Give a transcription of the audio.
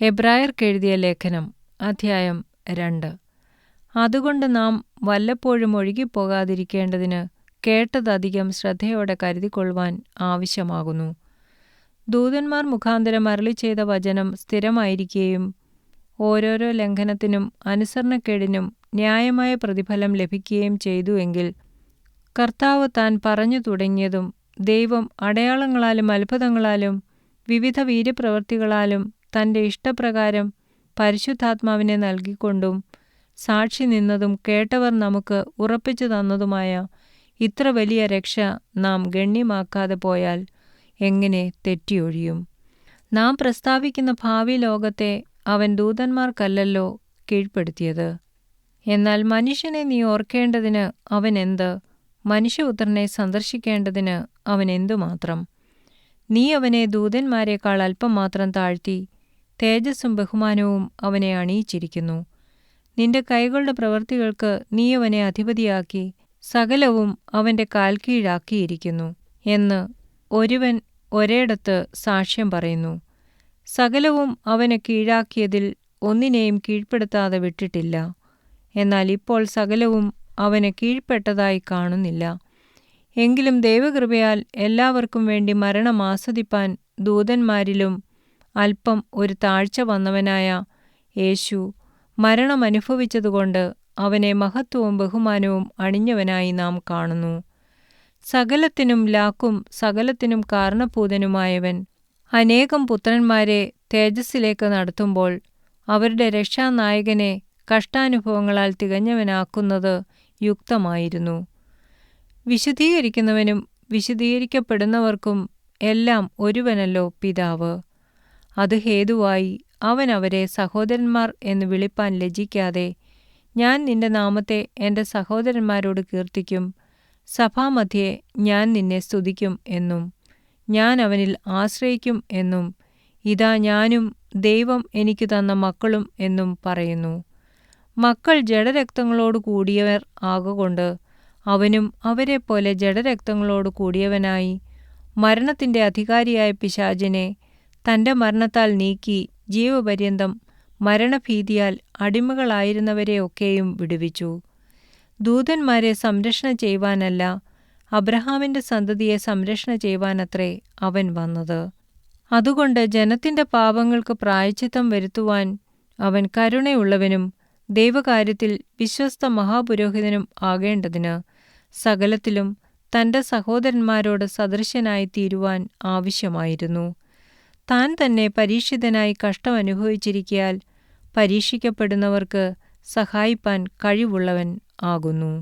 എബ്രായർക്കെഴുതിയ ലേഖനം അധ്യായം രണ്ട് അതുകൊണ്ട് നാം വല്ലപ്പോഴും ഒഴുകിപ്പോകാതിരിക്കേണ്ടതിന് കേട്ടതധികം ശ്രദ്ധയോടെ കരുതിക്കൊള്ളുവാൻ ആവശ്യമാകുന്നു. ദൂതന്മാർ മുഖാന്തരം അരളി ചെയ്ത വചനം സ്ഥിരമായിരിക്കുകയും ഓരോരോ ലംഘനത്തിനും അനുസരണക്കേടിനും ന്യായമായ പ്രതിഫലം ലഭിക്കുകയും ചെയ്തു എങ്കിൽ കർത്താവ് താൻ പറഞ്ഞു തുടങ്ങിയതും ദൈവം അടയാളങ്ങളാലും അത്ഭുതങ്ങളാലും വിവിധ വീര്യപ്രവൃത്തികളാലും തന്റെ ഇഷ്ടപ്രകാരം പരിശുദ്ധാത്മാവിനെ നൽകിക്കൊണ്ടും സാക്ഷി നിന്നതും കേട്ടവർ നമുക്ക് ഉറപ്പിച്ചു തന്നതുമായ ഇത്ര വലിയ രക്ഷ നാം ഗണ്യമാക്കാതെ പോയാൽ എങ്ങനെ തെറ്റിയൊഴിയും. നാം പ്രസ്താവിക്കുന്ന ഭാവി ലോകത്തെ അവൻ ദൂതന്മാർക്കല്ലല്ലോ കീഴ്പ്പെടുത്തിയത്. എന്നാൽ മനുഷ്യനെ നീ ഓർക്കേണ്ടതിന് അവൻ എന്ത്? മനുഷ്യപുത്രനെ സന്ദർശിക്കേണ്ടതിന് അവൻ എന്തുമാത്രം? നീ അവനെ ദൂതന്മാരെക്കാൾ അല്പം മാത്രം താഴ്ത്തി തേജസ്സും ബഹുമാനവും അവനെ അണിയിച്ചിരിക്കുന്നു. നിന്റെ കൈകളുടെ പ്രവൃത്തികൾക്ക് നീ അവനെ അധിപതിയാക്കി സകലവും അവന്റെ കാൽക്കീഴാക്കിയിരിക്കുന്നു എന്ന് ഒരുവൻ ഒരേടത്ത് സാക്ഷ്യം പറയുന്നു. സകലവും അവനെ കീഴാക്കിയതിൽ ഒന്നിനെയും കീഴ്പ്പെടുത്താതെ വിട്ടിട്ടില്ല. എന്നാൽ ഇപ്പോൾ സകലവും അവനെ കീഴ്പ്പെട്ടതായി കാണുന്നില്ല. എങ്കിലും ദൈവകൃപയാൽ എല്ലാവർക്കും വേണ്ടി മരണം ആസ്വദിപ്പാൻ ദൂതന്മാരിലും അല്പം ഒരു താഴ്ച വന്നവനായ യേശു മരണമനുഭവിച്ചതുകൊണ്ട് അവനെ മഹത്വവും ബഹുമാനവും അണിഞ്ഞവനായി നാം കാണുന്നു. സകലത്തിനും ലാക്കും സകലത്തിനും കാരണഭൂതനുമായവൻ അനേകം പുത്രന്മാരെ തേജസ്സിലേക്ക് നടത്തുമ്പോൾ അവരുടെ രക്ഷാനായകനെ കഷ്ടാനുഭവങ്ങളാൽ തികഞ്ഞവനാക്കുന്നത് യുക്തമായിരുന്നു. വിശദീകരിക്കുന്നവനും വിശദീകരിക്കപ്പെടുന്നവർക്കും എല്ലാം ഒരുവനല്ലോ പിതാവ്. അത് ഹേതുവായി അവൻ അവരെ സഹോദരന്മാർ എന്ന് വിളിപ്പാൻ ലജ്ജിക്കാതെ ഞാൻ നിന്റെ നാമത്തെ എന്റെ സഹോദരന്മാരോട് കീർത്തിക്കും സഭാമധ്യേ ഞാൻ നിന്നെ സ്തുതിക്കും എന്നും ഞാൻ അവനിൽ ആശ്രയിക്കും എന്നും ഇതാ ഞാനും ദൈവം എനിക്ക് തന്ന മക്കളും എന്നും പറയുന്നു. മക്കൾ ജഡരക്തങ്ങളോട് കൂടിയവർ ആകൊണ്ട് അവനും അവരെപ്പോലെ ജഡരക്തങ്ങളോട് കൂടിയവനായി മരണത്തിന്റെ അധികാരിയായ പിശാചിനെ തന്റെ മരണത്താൽ നീക്കി ജീവപര്യന്തം മരണഭീതിയാൽ അടിമകളായിരുന്നവരെ ഒക്കെയും വിടുവിച്ചു. ദൂതന്മാരെ സംരക്ഷണ ചെയ്യുവാനല്ല അബ്രഹാമിന്റെ സന്തതിയെ സംരക്ഷണ ചെയ്യുവാനത്രേ അവൻ വന്നത്. അതുകൊണ്ട് ജനത്തിന്റെ പാപങ്ങൾക്ക് പ്രായച്ചിത്തം വരുത്തുവാൻ അവൻ കരുണയുള്ളവനും ദൈവകാര്യത്തിൽ വിശ്വസ്ത മഹാപുരോഹിതനും ആകേണ്ടതിന് സകലത്തിലും തന്റെ സഹോദരന്മാരോട് സദൃശനായി തീരുവാൻ ആവശ്യമായിരുന്നു. താൻ തന്നെ പരീക്ഷിതനായി കഷ്ടം അനുഭവിച്ചിരിക്കയാൽ പരീക്ഷിക്കപ്പെടുന്നവർക്ക് സഹായിപ്പാൻ കഴിവുള്ളവൻ ആകുന്നു.